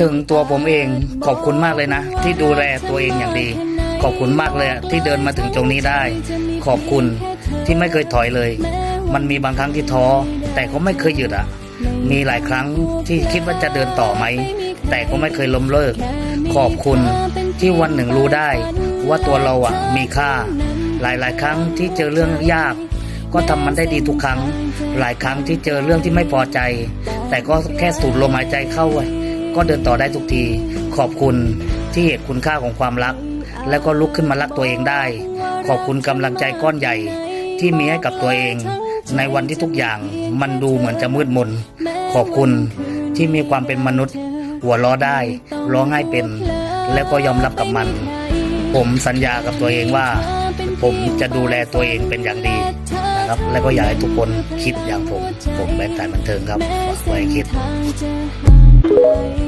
ถึงตัวผมเองขอบคุณมากเลยนะ ที่ดูแลตัวเองอย่างดี ขอบคุณมากเลยที่เดินมาถึงตรงนี้ได้ ขอบคุณที่ไม่เคยถอยเลย มันมีบางครั้งที่ท้อ แต่ก็ไม่เคยหยุดอะ มีหลายครั้งที่คิดว่าจะเดินต่อไหม แต่ก็ไม่เคยล้มเลิก ขอบคุณที่วันหนึ่งรู้ได้ ว่าตัวเราอะมีค่า หลายๆ ครั้งที่เจอเรื่องยาก ก็ทำมันได้ดีทุกครั้ง หลายครั้งที่เจอเรื่องที่ไม่พอใจ แต่ก็แค่สูดลมหายใจเข้าอะ ก็เดินต่อได้ทุกที ขอบคุณที่เห็นคุณค่าของความรัก แล้วก็ลุกขึ้นมารักตัวเองได้ ขอบคุณกำลังใจก้อนใหญ่ ที่มีให้กับตัวเอง ในวันที่ทุกอย่างมันดูเหมือนจะมืดมน ขอบคุณที่มีความเป็นมนุษย์ หัวเราะได้ร้องไห้เป็น แล้วก็ยอมรับกับมัน ผมสัญญากับตัวเองว่า ผมจะดูแลตัวเองเป็นอย่างดีนะครับ และก็อยากให้ทุกคนคิดอย่างผม ผมเป็นสายบันเทิงครับฝากไว้ให้คิดทางจะ